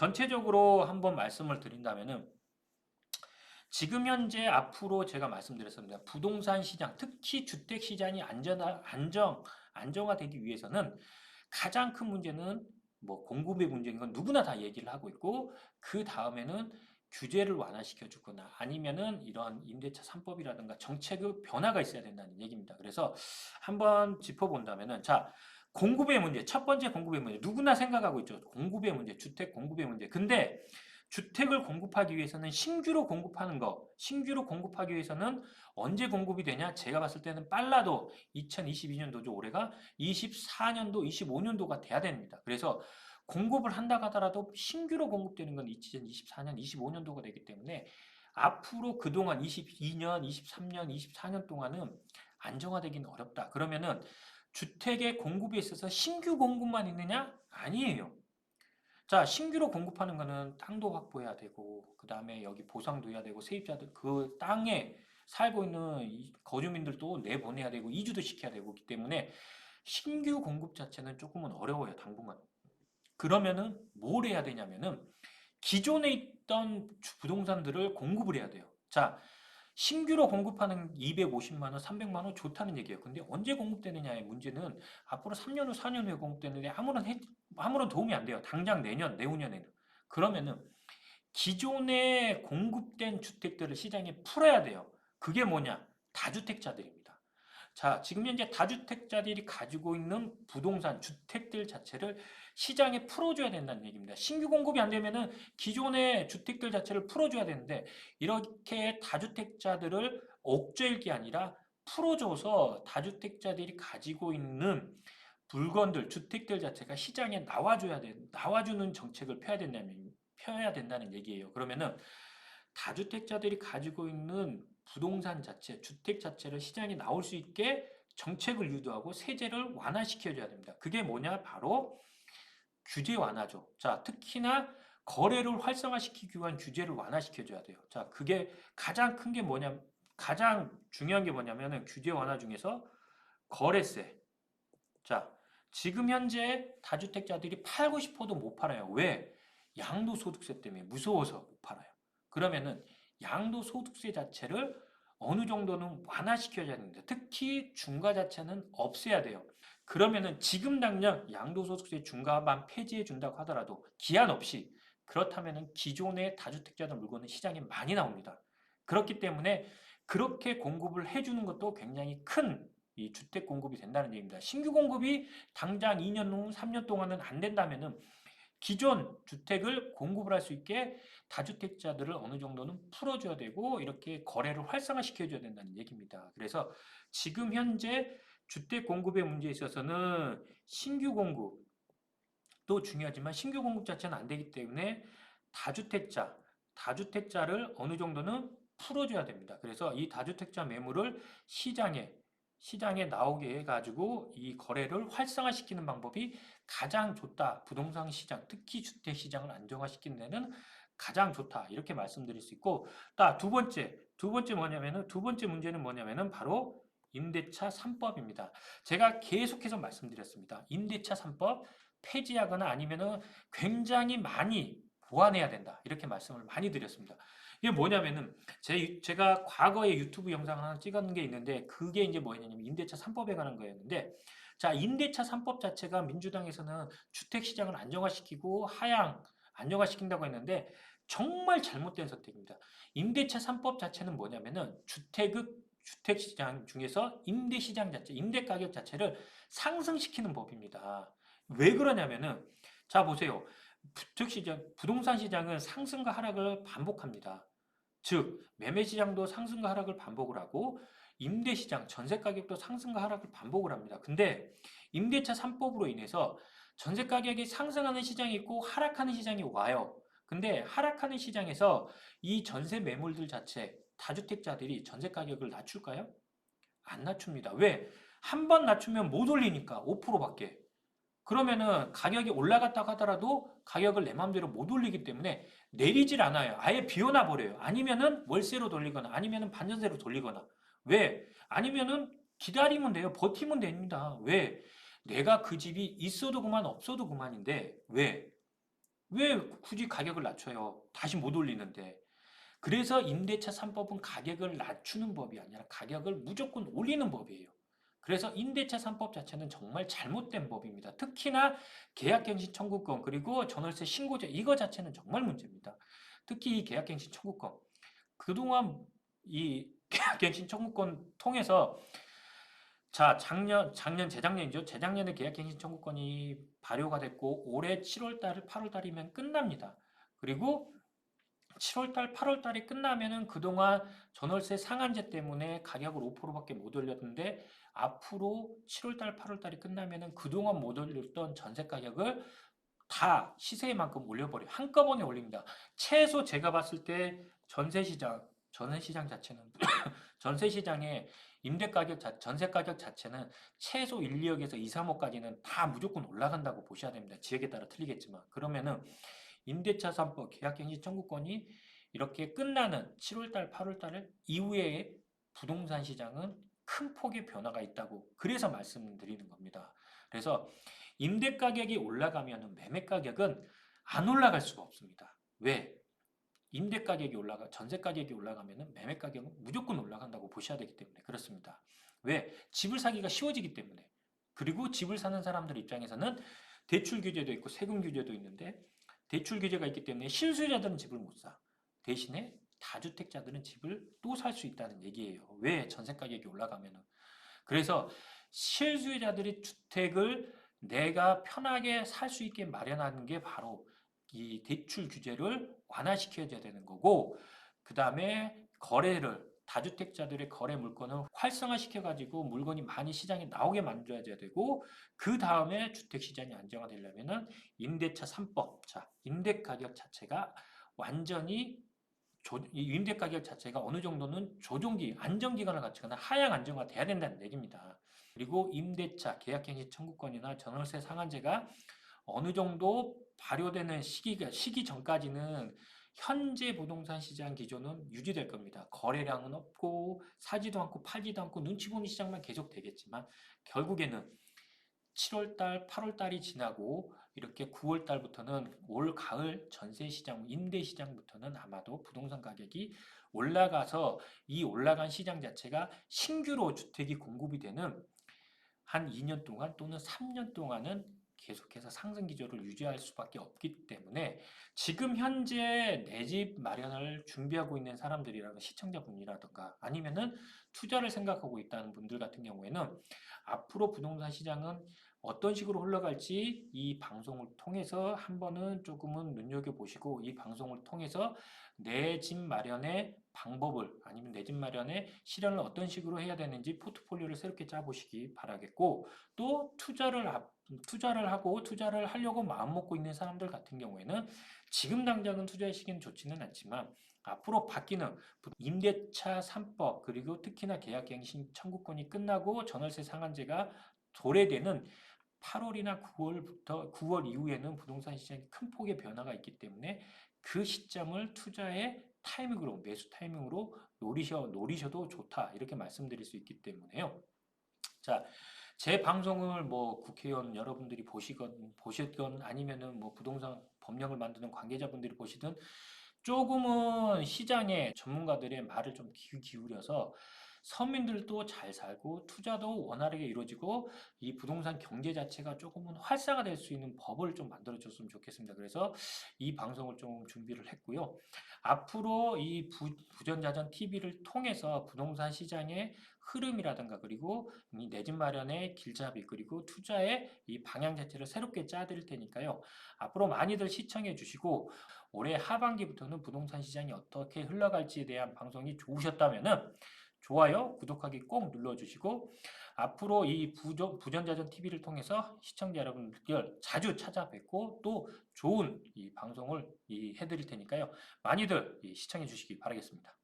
전체적으로 한번 말씀을 드린다면은 지금 현재 앞으로 제가 말씀드렸습니다. 부동산 시장, 특히 주택 시장이 안전 안정 안정화되기 위해서는 가장 큰 문제는 뭐 공급의 문제인 건 누구나 다 얘기를 하고 있고 그 다음에는 규제를 완화시켜 주거나 아니면은 이런 임대차 3법이라든가 정책의 변화가 있어야 된다는 얘기입니다. 그래서 한번 짚어본다면은 자 공급의 문제 첫 번째 공급의 문제 누구나 생각하고 있죠. 공급의 문제 주택 공급의 문제 근데 주택을 공급하기 위해서는 신규로 공급하는 거, 신규로 공급하기 위해서는 언제 공급이 되냐? 제가 봤을 때는 빨라도 2022년도죠. 올해가 24년도, 25년도가 돼야 됩니다. 그래서 공급을 한다 하더라도 신규로 공급되는 건 2024년, 25년도가 되기 때문에 앞으로 그동안 22년, 23년, 24년 동안은 안정화되기는 어렵다. 그러면은 주택의 공급에 있어서 신규 공급만 있느냐? 아니에요. 자, 신규로 공급하는 거는 땅도 확보해야 되고, 그 다음에 여기 보상도 해야 되고, 세입자들, 그 땅에 살고 있는 이 거주민들도 내보내야 되고, 이주도 시켜야 되고, 기 때문에 신규 공급 자체는 조금은 어려워요, 당분간. 그러면은 뭘 해야 되냐면은 기존에 있던 주- 부동산들을 공급을 해야 돼요. 자, 신규로 공급하는 250만 원, 300만 원 좋다는 얘기예요. 근데 언제 공급되느냐의 문제는 앞으로 3년 후, 4년 후에 공급되는데 아무런 해- 아무런 도움이 안 돼요. 당장 내년, 내후년에는. 그러면은 기존에 공급된 주택들을 시장에 풀어야 돼요. 그게 뭐냐? 다주택자들입니다. 자, 지금 현재 다주택자들이 가지고 있는 부동산, 주택들 자체를 시장에 풀어줘야 된다는 얘기입니다. 신규 공급이 안 되면은 기존의 주택들 자체를 풀어줘야 되는데 이렇게 다주택자들을 억제할 게 아니라 풀어줘서 다주택자들이 가지고 있는 물건들, 주택들 자체가 시장에 나와줘야 돼, 나와주는 정책을 펴야 된다는, 펴야 된다는 얘기예요. 그러면은 다주택자들이 가지고 있는 부동산 자체, 주택 자체를 시장에 나올 수 있게 정책을 유도하고 세제를 완화시켜줘야 됩니다. 그게 뭐냐? 바로 규제 완화죠. 자, 특히나 거래를 활성화시키기 위한 규제를 완화시켜줘야 돼요. 자, 그게 가장 큰 게 뭐냐? 가장 중요한 게 뭐냐면은 규제 완화 중에서 거래세. 자, 지금 현재 다주택자들이 팔고 싶어도 못 팔아요. 왜? 양도소득세 때문에 무서워서 못 팔아요. 그러면은 양도소득세 자체를 어느 정도는 완화시켜야 되는데 특히 중과 자체는 없애야 돼요. 그러면은 지금 당장 양도소득세 중과만 폐지해 준다고 하더라도 기한 없이 그렇다면은 기존의 다주택자들 물건은 시장에 많이 나옵니다. 그렇기 때문에 그렇게 공급을 해주는 것도 굉장히 큰 이 주택 공급이 된다는 얘기입니다. 신규 공급이 당장 2년 후, 3년 동안은 안 된다면은 기존 주택을 공급을 할 수 있게 다주택자들을 어느 정도는 풀어줘야 되고 이렇게 거래를 활성화시켜줘야 된다는 얘기입니다. 그래서 지금 현재 주택 공급의 문제에 있어서는 신규 공급도 중요하지만 신규 공급 자체는 안 되기 때문에 다주택자, 다주택자를 어느 정도는 풀어줘야 됩니다. 그래서 이 다주택자 매물을 시장에 시장에 나오게 해가지고 이 거래를 활성화시키는 방법이 가장 좋다. 부동산 시장, 특히 주택 시장을 안정화시키는 데는 가장 좋다. 이렇게 말씀드릴 수 있고, 딱두 번째, 두 번째 뭐냐면은 두 번째 문제는 뭐냐면은 바로 임대차 3법입니다. 제가 계속해서 말씀드렸습니다. 임대차 3법 폐지하거나 아니면은 굉장히 많이 보완해야 된다. 이렇게 말씀을 많이 드렸습니다. 이게 뭐냐면은 제, 제가 과거에 유튜브 영상 하나 찍은 게 있는데 그게 이제 뭐였냐면 임대차 3법에 관한 거였는데 자, 임대차 3법 자체가 민주당에서는 주택 시장을 안정화시키고 하향 안정화시킨다고 했는데 정말 잘못된 선택입니다. 임대차 3법 자체는 뭐냐면은 주택의 주택 시장 중에서 임대 시장 자체, 임대 가격 자체를 상승시키는 법입니다. 왜 그러냐면은 자 보세요. 주택 시장, 부동산 시장은 상승과 하락을 반복합니다. 즉 매매 시장도 상승과 하락을 반복을 하고 임대 시장, 전세 가격도 상승과 하락을 반복을 합니다. 근데 임대차 3법으로 인해서 전세 가격이 상승하는 시장이 있고 하락하는 시장이 와요. 근데 하락하는 시장에서 이 전세 매물들 자체 다주택자들이 전세 가격을 낮출까요? 안 낮춥니다. 왜? 한 번 낮추면 못 올리니까 5%밖에. 그러면은 가격이 올라갔다고 하더라도 가격을 내 마음대로 못 올리기 때문에 내리질 않아요. 아예 비워놔 버려요. 아니면은 월세로 돌리거나 아니면은 반전세로 돌리거나. 왜? 아니면은 기다리면 돼요. 버티면 됩니다. 왜? 내가 그 집이 있어도 그만 없어도 그만인데 왜? 왜 굳이 가격을 낮춰요? 다시 못 올리는데. 그래서 임대차 3법은 가격을 낮추는 법이 아니라 가격을 무조건 올리는 법이에요. 그래서 임대차 3법 자체는 정말 잘못된 법입니다. 특히나 계약갱신 청구권 그리고 전월세 신고제 이거 자체는 정말 문제입니다. 특히 이 계약갱신 청구권 그동안 이 계약갱신 청구권 통해서 자 작년 작년 재작년이죠. 재작년에 계약갱신 청구권이 발효가 됐고 올해 7월 달 8월 달이면 끝납니다. 그리고 7월달 8월달이 끝나면은 그동안 전월세 상한제 때문에 가격을 5%밖에 못 올렸는데 앞으로 7월달 8월달이 끝나면은 그동안 못 올렸던 전세 가격을 다 시세만큼 올려버려 요 한꺼번에 올립니다. 최소 제가 봤을 때 전세 시장 전세 시장 자체는 전세 시장의 임대 가격 자, 전세 가격 자체는 최소 1, 2억에서 2, 3억까지는 다 무조건 올라간다고 보셔야 됩니다. 지역에 따라 틀리겠지만 그러면은 임대차 3법 계약갱신 청구권이 이렇게 끝나는 7월달, 8월달 이후에 부동산 시장은 큰 폭의 변화가 있다고 그래서 말씀드리는 겁니다. 그래서 임대 가격이 올라가면 매매 가격은 안 올라갈 수가 없습니다. 왜? 임대 가격이 올라가 전세 가격이 올라가면 매매 가격은 무조건 올라간다고 보셔야 되기 때문에 그렇습니다. 왜? 집을 사기가 쉬워지기 때문에 그리고 집을 사는 사람들 입장에서는 대출 규제도 있고 세금 규제도 있는데 대출 규제가 있기 때문에 실수요자들은 집을 못 사. 대신에 다주택자들은 집을 또 살 수 있다는 얘기예요. 왜? 전세 가격이 올라가면은. 그래서 실수요자들이 주택을 내가 편하게 살 수 있게 마련하는 게 바로 이 대출 규제를 완화시켜야 되는 거고, 그 다음에 거래를 다주택자들의 거래 물건을 활성화시켜 가지고 물건이 많이 시장에 나오게 만들어야 되고 그 다음에 주택 시장이 안정화되려면 은 임대차 3법 자 임대 가격 자체가 완전히 조, 이 임대 가격 자체가 어느 정도는 조정기 안정기간을 갖추거나 하향 안정화 돼야 된다는 얘기입니다. 그리고 임대차 계약갱신 청구권이나 전월세 상한제가 어느 정도 발효되는 시기가 시기 전까지는 현재 부동산 시장 기조는 유지될 겁니다. 거래량은 없고 사지도 않고 팔지도 않고 눈치 보는 시장만 계속 되겠지만 결국에는 7월달, 8월달이 지나고 이렇게 9월달부터는 올 가을 전세 시장, 임대 시장부터는 아마도 부동산 가격이 올라가서 이 올라간 시장 자체가 신규로 주택이 공급이 되는 한 2년 동안 또는 3년 동안은 계속해서 상승 기조를 유지할 수밖에 없기 때문에 지금 현재 내 집 마련을 준비하고 있는 사람들이라는 시청자분이라든가 아니면은 투자를 생각하고 있다는 분들 같은 경우에는 앞으로 부동산 시장은 어떤 식으로 흘러갈지 이 방송을 통해서 한 번은 조금은 눈여겨보시고 이 방송을 통해서 내 집 마련의 방법을 아니면 내 집 마련의 실현을 어떤 식으로 해야 되는지 포트폴리오를 새롭게 짜보시기 바라겠고 또 투자를 앞 투자를 하고 투자를 하려고 마음먹고 있는 사람들 같은 경우에는 지금 당장은 투자의 시기는 좋지는 않지만 앞으로 바뀌는 임대차 3법 그리고 특히나 계약갱신 청구권이 끝나고 전월세 상한제가 도래되는 8월이나 9월부터 9월 이후에는 부동산 시장에 큰 폭의 변화가 있기 때문에 그 시점을 투자의 타이밍으로 매수 타이밍으로 노리셔 노리셔도 좋다 이렇게 말씀드릴 수 있기 때문에요. 자, 제 방송을 뭐 국회의원 여러분들이 보시건 보셨건 아니면은 뭐 부동산 법령을 만드는 관계자분들이 보시든 조금은 시장의 전문가들의 말을 좀 귀 기울여서 서민들도 잘 살고 투자도 원활하게 이루어지고 이 부동산 경제 자체가 조금은 활성화될 수 있는 법을 좀 만들어 줬으면 좋겠습니다. 그래서 이 방송을 좀 준비를 했고요. 앞으로 이 부, 부전자전 TV를 통해서 부동산 시장의 흐름이라든가 그리고 내 집 마련의 길잡이 그리고 투자의 이 방향 자체를 새롭게 짜드릴 테니까요. 앞으로 많이들 시청해 주시고 올해 하반기부터는 부동산 시장이 어떻게 흘러갈지에 대한 방송이 좋으셨다면은 좋아요, 구독하기 꼭 눌러주시고 앞으로 이 부전, 부전자전 TV를 통해서 시청자 여러분들 자주 찾아뵙고 또 좋은 이 방송을 이 해드릴 테니까요. 많이들 시청해 주시기 바라겠습니다.